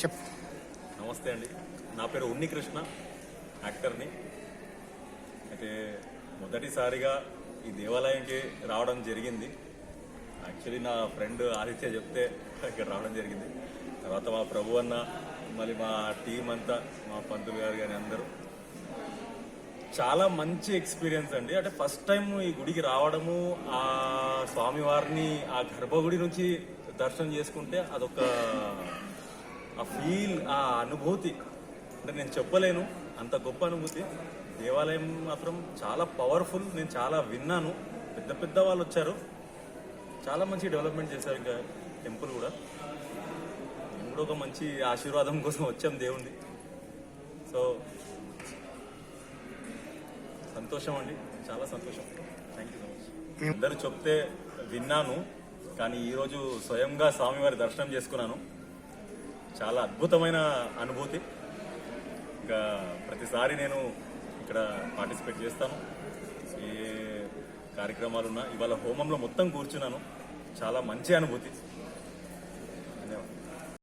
చెప్ నమస్తే అండి. నా పేరు ఉన్నికృష్ణ యాక్టర్ని. అయితే మొదటిసారిగా ఈ దేవాలయంకి రావడం జరిగింది. యాక్చువల్లీ నా ఫ్రెండ్ ఆదిత్య చెప్తే ఇక్కడ రావడం జరిగింది. తర్వాత మా ప్రభు అన్న మళ్ళీ మా టీం అంతా మా పంతులు గారు కానీ అందరూ. చాలా మంచి ఎక్స్పీరియన్స్ అండి. అంటే ఫస్ట్ టైం ఈ గుడికి రావడము ఆ స్వామివారిని ఆ గర్భగుడి నుంచి దర్శనం చేసుకుంటే అదొక ఆ ఫీల్ ఆ అనుభూతి. అంటే నేను చెప్పలేను అంత గొప్ప అనుభూతి. దేవాలయం మాత్రం చాలా పవర్ఫుల్ నేను చాలా విన్నాను. పెద్ద పెద్ద వాళ్ళు వచ్చారు. చాలా మంచి డెవలప్మెంట్ చేశారు ఇంకా టెంపుల్ కూడా. మేము కూడా ఒక మంచి ఆశీర్వాదం కోసం వచ్చాం దేవుణ్ణి. సో సంతోషం అండి. చాలా సంతోషం. థ్యాంక్ యూ సో మచ్ అందరూ చెప్తే విన్నాను కానీ ఈరోజు స్వయంగా స్వామివారి దర్శనం చేసుకున్నాను. చాలా అద్భుతమైన అనుభూతి. ఇంకా ప్రతిసారి నేను ఇక్కడ పార్టిసిపేట్ చేస్తాను. ఏ కార్యక్రమాలు ఉన్నా ఇవాళ హోమంలో మొత్తం కూర్చున్నాను. చాలా మంచి అనుభూతి.